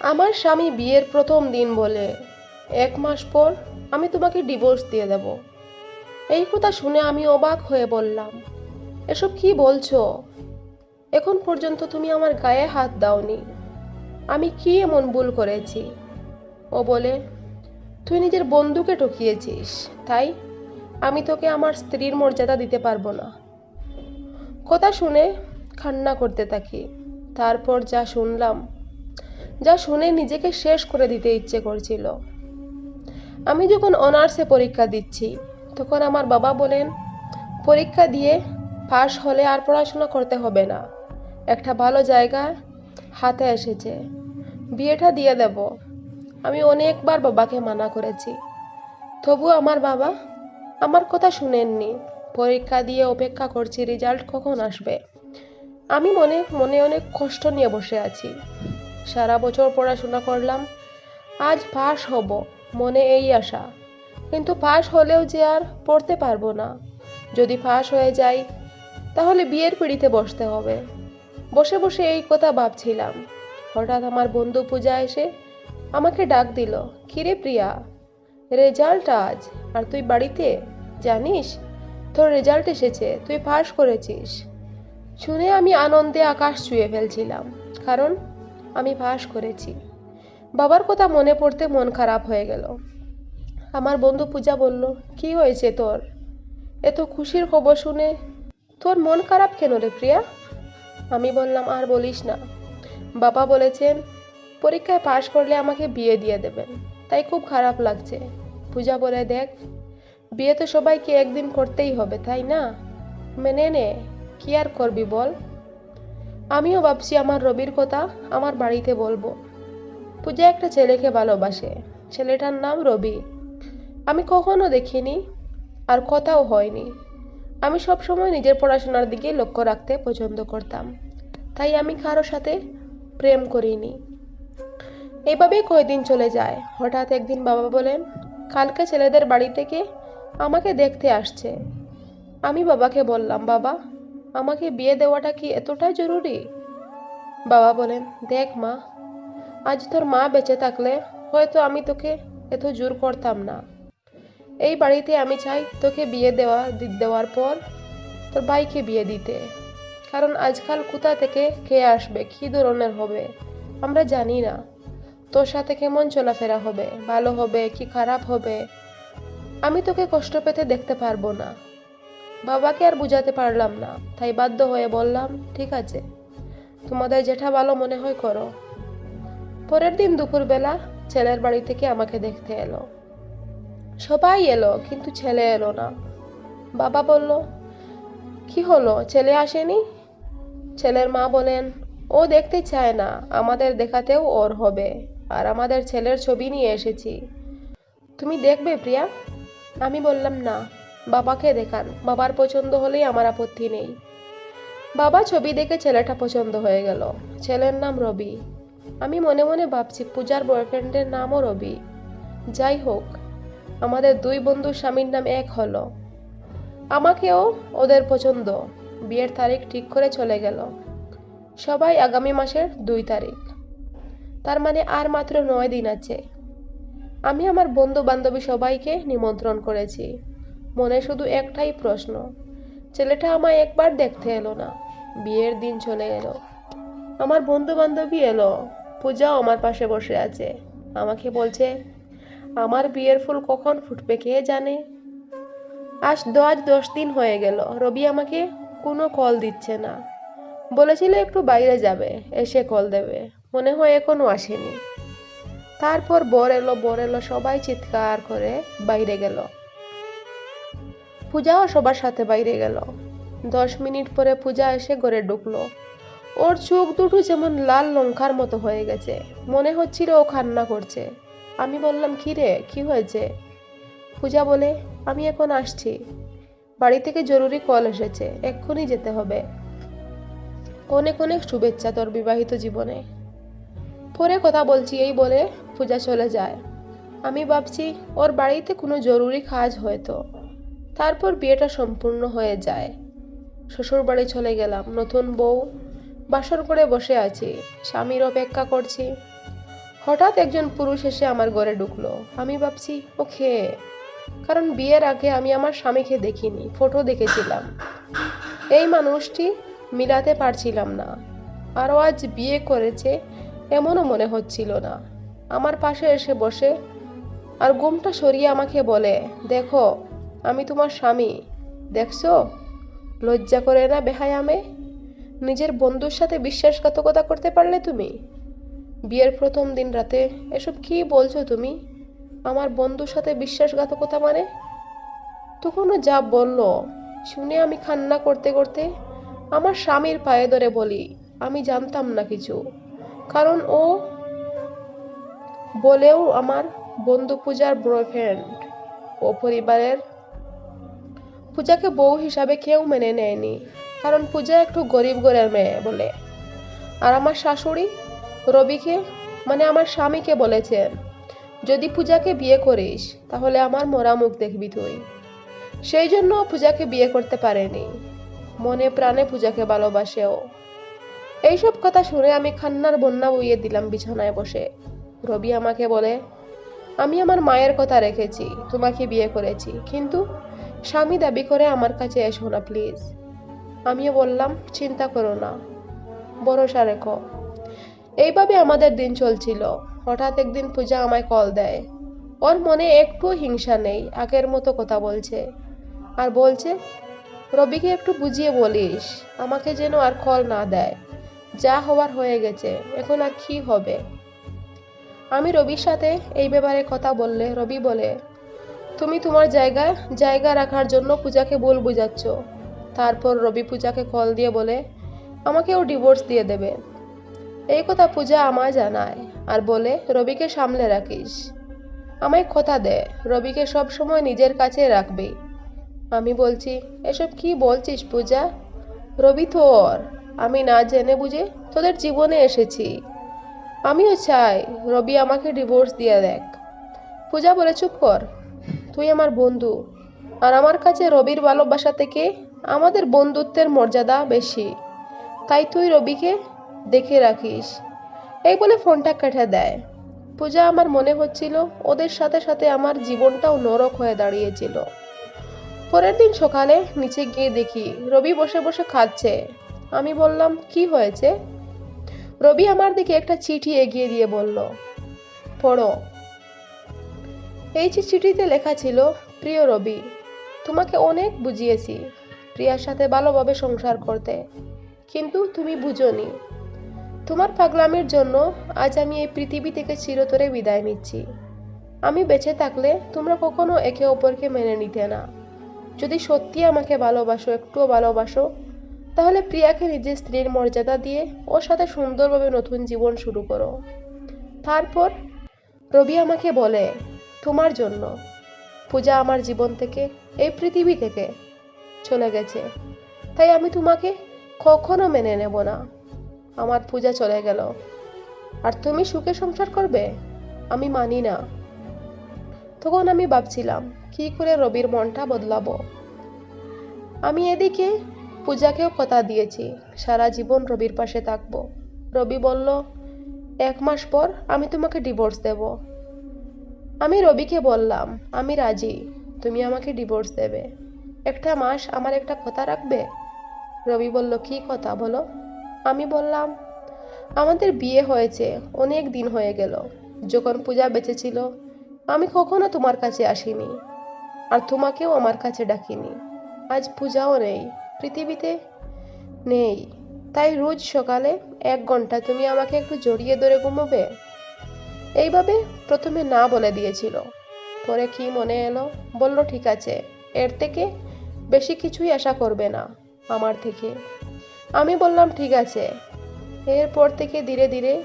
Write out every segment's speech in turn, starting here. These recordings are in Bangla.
আমার স্বামী বিয়ের প্রথম দিন বলে, এক মাস পর আমি তোমাকে ডিভোর্স দিয়ে দেব। এই কথা শুনে আমি অবাক হয়ে বললাম, এসব কি বলছো? এখন পর্যন্ত তুমি আমার গায়ে হাত দাওনি। আমি কি এমন ভুল করেছি? ও বলে, তুই নিজের বন্ধুকে ঠকিয়েছিস, তাই আমি তোকে আমার স্ত্রীর মর্যাদা দিতে পারব না। কথা শুনে কান্না করতে থাকি। তারপর যা শুনলাম যা শুনে নিজেকে শেষ করে দিতে ইচ্ছে করছিল। আমি যখন অনার্সে পরীক্ষা দিচ্ছি, তখন আমার বাবা বলেন, পরীক্ষা দিয়ে পাশ হলে আর পড়াশোনা করতে হবে না। একটা ভালো জায়গা হাতে এসেছে। বিয়েটা দিয়ে দেব। আমি অনেকবার বাবাকে মানা করেছি। তবু আমার বাবা আমার কথা শুনেননি। পরীক্ষা দিয়ে অপেক্ষা করছি, রেজাল্ট কখন আসবে? আমি মনে মনে অনেক কষ্ট নিয়ে বসে আছি। সারা বছর পড়াশোনা করলাম, আজ পাশ হব, মনে এই আশা। কিন্তু পাশ হলেও যে আর পড়তে পারব না। যদি পাশ হয়ে যাই, তাহলে বিয়ের পিড়িতে বসতে হবে। বসে বসে এই কথা ভাবছিলাম। হঠাৎ আমার বন্ধু পূজা এসে আমাকে ডাক দিল, কিরে প্রিয়া রেজাল্ট আজ, আর তুই বাড়িতে? জানিস, তোর রেজাল্ট এসেছে, তুই পাশ করেছিস। শুনে আমি আনন্দে আকাশ ছুঁয়ে ফেলছিলাম, কারণ আমি পাশ করেছি। বাবার কথা মনে পড়তে মন খারাপ হয়ে গেল। আমার বন্ধু পূজা বলল, কি হয়েছে তোর? এত খুশির খবর শুনে তোর মন খারাপ কেন রে প্রিয়া? আমি বললাম, আর বলিস না। বাবা বলেছেন, পরীক্ষায় পাশ করলে আমাকে বিয়ে দিয়ে দেবেন। তাই খুব খারাপ লাগছে। পূজা বলে, দেখ, বিয়ে তো সবাইকে একদিন করতেই হবে, তাই না? মেনে নে, কি আর করবি বল? আমিও ভাবছি আমার রবির কথা আমার বাড়িতে বলব। পূজা একটা ছেলেকে ভালোবাসে। ছেলেটার নাম রবি। আমি কখনো দেখিনি আর কথাও হয়নি। আমি সবসময় নিজের পড়াশোনার দিকে লক্ষ্য রাখতে পছন্দ করতাম। তাই আমি কারোর সাথে প্রেম করিনি। এইভাবেই কয়দিন চলে যায়। হঠাৎ একদিন বাবা বলেন, কালকে ছেলেদের বাড়ি থেকে আমাকে দেখতে আসছে। আমি বাবাকে বললাম, বাবা আমাকে বিয়ে দেওয়াটা কি এতটাই জরুরি? বাবা বলেন, দেখ মা, আজ তোর মা বেঁচে থাকলে হয়তো আমি তোকে এত জোর করতাম না। এই বাড়িতে আমি চাই তোকে বিয়ে দেওয়া দেওয়ার পর তোর ভাইকে বিয়ে দিতে। কারণ আজকাল কোথা থেকে কে আসবে, কী ধরনের হবে, আমরা জানি না। তোর সাথে কেমন চলাফেরা হবে, ভালো হবে, কি খারাপ হবে, আমি তোকে কষ্ট পেতে দেখতে পারব না। বাবাকে আর বুঝাতে পারলাম না। তাই বাধ্য হয়ে বললাম, ঠিক আছে। তোমাদের যেটা ভালো মনে হয় করো। পরের দিন দুপুরবেলা ছেলের বাড়ি থেকে আমাকে দেখতে এলো। সবাই এলো, কিন্তু ছেলে এলো না। বাবা বলল, কি হলো? ছেলে আসেনি? ছেলের মা বলেন, ও দেখতে চায় না। আমাদের দেখাতেও ওর হবে। আর আমাদের ছেলের ছবি নিয়ে এসেছি। তুমি দেখবে প্রিয়া? আমি বললাম, না। বাবাকে দেখান। বাবার পছন্দ হলেই আমার আপত্তি নেই। বাবা ছবি দেখে ছেলেটা পছন্দ হয়ে গেল। ছেলের নাম রবি। আমি মনে মনে ভাবছি পূজার বয়ফ্রেন্ডের নামও রবি। যাই হোক, আমাদের দুই বন্ধুর স্বামীর নাম এক হলো। আমাকেও ওদের পছন্দ। বিয়ের তারিখ ঠিক করে চলে গেল। সবাই আগামী মাসের দুই তারিখ। তার মানে আর মাত্র নয় দিন আছে। আমি আমার বন্ধু বান্ধবী সবাইকে নিমন্ত্রণ করেছি। মনে শুধু একটাই প্রশ্ন। ছেলেটা আমায় একবার দেখতে এলো না। বিয়ের দিন চলে এলো। আমার বন্ধু বান্ধবী এলো। পূজাও আমার পাশে বসে আছে। আমাকে বলছে, আমার বিয়ের ফুল কখন ফুটবে কে জানে? আজ দ- আজ দশ দিন হয়ে গেল। রবি আমাকে কোনো কল দিচ্ছে না। বলেছিল একটু বাইরে যাবে, এসে কল দেবে। মনে হয় এখনও আসেনি। তারপর বর এলো বর এলো, সবাই চিৎকার করে বাইরে গেল। পূজাও সবার সাথে বাইরে গেল। দশ মিনিট পরে পূজা এসে ঘরে ঢুকলো। ওর চোখ দুটো যেমন লাল লঙ্কার মতো হয়ে গেছে। মনে হচ্ছিল ও কান্না করছে। আমি বললাম, কি রে, কি হয়েছে? পূজা বলে, আমি এখন আসছি। বাড়ি থেকে জরুরি কল এসেছে, এক্ষুনি যেতে হবে। অনেক অনেক শুভেচ্ছা তোর বিবাহিত জীবনে। পরে কথা বলছি, এই বলে পূজা চলে যায়। আমি ভাবছি, ওর বাড়িতে কোনো জরুরি কাজ হয়তো। তারপর বিয়েটা সম্পূর্ণ হয়ে যায়। শ্বশুর বাড়ি চলে গেলাম, নতুন বউ। বাসর করে বসে আছি, স্বামীর অপেক্ষা করছি। হঠাৎ একজন পুরুষ এসে আমার ঘরে ঢুকলো। আমি ভাবছি, ওকে, কারণ বিয়ের আগে আমি আমার স্বামীকে দেখিনি, ফটো দেখেছিলাম। এই মানুষটি মিলাতে পারছিলাম না, আরও আজ বিয়ে করেছে এমনও মনে হচ্ছিল না। আমার পাশে এসে বসে আর ঘুমটা সরিয়ে আমাকে বলে, দেখো আমি তোমার স্বামী, দেখছ? লজ্জা করে না বেহায়ামে? নিজের বন্ধুর সাথে বিশ্বাসঘাতকতা করতে পারলে তুমি? বিয়ের প্রথম দিন রাতে এসব কি বলছো তুমি? আমার বন্ধুর সাথে বিশ্বাসঘাতকতা মানে? তখনও যা বলল, শুনে আমি খান্না করতে করতে আমার স্বামীর পায়ে ধরে বলি, আমি জানতাম না কিছু। কারণ ও বলেও আমার বন্ধু পূজার বয়ফ্রেন্ড ও পরিবারের পূজাকে বউ হিসাবে কেউ মেনে নেয়নি, কারণ পূজা একটু গরিব ঘরের মেয়ে বলে। আর আমার শাশুড়ি? রবিকে? মানে আমার স্বামীকে বলেছেন, যদি পূজাকে বিয়ে করিস, তাহলে আমার মরা মুখ দেখবি তুই। সেই জন্য পূজাকে বিয়ে করতে পারেনি। মনে প্রাণে পূজাকে ভালোবাসেও। এইসব কথা শুনে আমি খান্নার বন্যা বইয়ে দিলাম বিছানায় বসে। রবি আমাকে বলে, আমি আমার মায়ের কথা রেখেছি, তোমাকে বিয়ে করেছি, কিন্তু স্বামী দাবি করে আমার কাছে এসো না, প্লিজ। আমিও বললাম, চিন্তা করো না। ভরসা রেখো এইভাবে আমাদের দিন চলছিল। হঠাৎ একদিন পূজা আমায় কল দেয়। ওর মনে একটু হিংসা নেই, আগের মতো কথা বলছে। আর বলছে, রবিকে একটু বুঝিয়ে বলিস, আমাকে যেন আর কল না দেয়। যা হওয়ার হয়ে গেছে, এখন আর কি হবে? আমি রবির সাথে এই ব্যাপারে কথা বললে, রবি বলে তুমি তোমার জায়গায় জায়গা রাখার জন্য পূজাকে ভুল বুঝাচ্ছ। তারপর রবি পূজাকে কল দিয়ে বলে, আমাকে ও ডিভোর্স দিয়ে দেবে। এই কথা পূজা আমায় জানায় আর বলে, রবিকে সামলে রাখিস। আমায় কথা দে, রবিকে সব সময় নিজের কাছে রাখবি। আমি বলছি, এসব কি বলছিস পূজা? রবি তোর আমি না জেনে বুঝে তোদের জীবনে এসেছি। আমিও চাই রবি আমাকে ডিভোর্স দিয়ে দেখ। পূজা বলে, চুপ কর। তুই আমার বন্ধু। আর আমার কাছে রবির ভালোবাসা থেকে আমাদের বন্ধুত্বের মর্যাদা বেশি। তাই তুই রবিকে দেখে রাখিস। এই বলে ফোনটা কেটে দেয়। পূজা আমার মনে হচ্ছিল ওদের সাথে সাথে আমার জীবনটাও নরক হয়ে দাঁড়িয়েছিল। পরের দিন সকালে নিচে গিয়ে দেখি রবি বসে বসে খাচ্ছে। আমি বললাম, কি হয়েছে? রবি আমার দিকে একটা চিঠি এগিয়ে দিয়ে বলল, পড়ো। এই চিঠিতে লেখা ছিল, প্রিয় রবি, তোমাকে অনেক বুঝিয়েছি, প্রিয়ার সাথে ভালোভাবে সংসার করতে। কিন্তু তুমি বুঝোনি। তোমার পাগলামির জন্য আজ আমি এই পৃথিবী থেকে চিরতরে বিদায় নিচ্ছি। আমি বেঁচে থাকলে তোমরা কখনো একে অপরকে মেনে নিতে না। যদি সত্যি আমাকে ভালোবাসো, একটুও ভালোবাসো, তাহলে প্রিয়াকে নিজের স্ত্রীর মর্যাদা দিয়ে ওর সাথে সুন্দরভাবে নতুন জীবন শুরু করো। তারপর রবি আমাকে বলে তোমার জন্য। পূজা আমার জীবন থেকে, এই পৃথিবী থেকে চলে গেছে। তাই আমি তোমাকে কখনো মেনে নেব না। আমার পূজা চলে গেল। আর তুমি সুখে সংসার করবে? আমি মানি না। তখন আমি ভাবছিলাম, কি করে রবির মনটা বদলাবো? আমি এদিকে পূজাকেও কথা দিয়েছি। সারা জীবন রবির পাশে থাকব। রবি বলল, এক মাস পর আমি তোমাকে ডিভোর্স দেব। আমি রবিকে বললাম, আমি রাজি, তুমি আমাকে ডিভোর্স দেবে। একটা মাস আমার একটা কথা রাখবে? রবি বলল, কি কথা বলো? আমি বললাম, আমাদের বিয়ে হয়েছে, অনেক দিন হয়ে গেল। যখন পূজা বেঁচে ছিল আমি কখনো তোমার কাছে আসিনি আর তোমাকেও আমার কাছে ডাকিনি। আজ পূজাও নেই, পৃথিবীতে নেই। তাই রোজ সকালে এক ঘণ্টা তুমি আমাকে একটু জড়িয়ে ধরে ঘুমোবে? এইভাবে প্রথমে না বলে দিয়েছিল। পরে কি মনে এলো? বলল, ঠিক আছে, এর থেকে বেশি কিছুই আশা করবে না আমার থেকে। আমি বললাম, ঠিক আছে। এরপর থেকে ধীরে ধীরে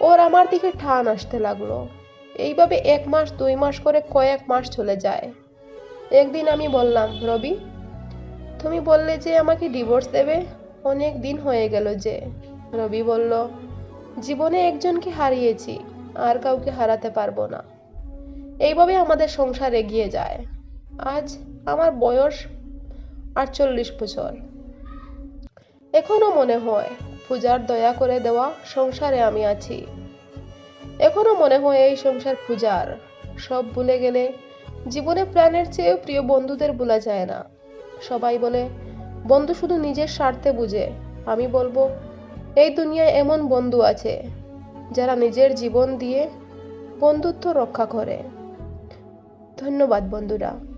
ওর আমার দিকে ঠান আসতে লাগল। এইভাবে এক মাস, দুই মাস করে কয়েক মাস চলে যায়। একদিন আমি বললাম, রবি, তুমি বললে যে আমাকে ডিভোর্স দেবে। অনেক দিন হয়ে গেল যে। রবি বলল জীবনে একজনকে হারিয়েছি, আর কাউকে হারাতে পারব না। এইভাবে আমাদের সংসার এগিয়ে যায়। আজ আমার বয়স আটচল্লিশ বছর। এখনও মনে হয় পূজার দয়া করে দেওয়া সংসারে আমি আছি। এখনও মনে হয় এই সংসার পূজার। সব ভুলে গেলে জীবনে প্রাণের চেয়েও প্রিয় বন্ধুদের ভোলা যায় না। সবাই বলে, বন্ধু শুধু নিজের স্বার্থে বুঝে। আমি বলব এই দুনিয়ায় এমন বন্ধু আছে যারা নিজের জীবন দিয়ে বন্ধুত্ব রক্ষা করে। ধন্যবাদ বন্ধুরা।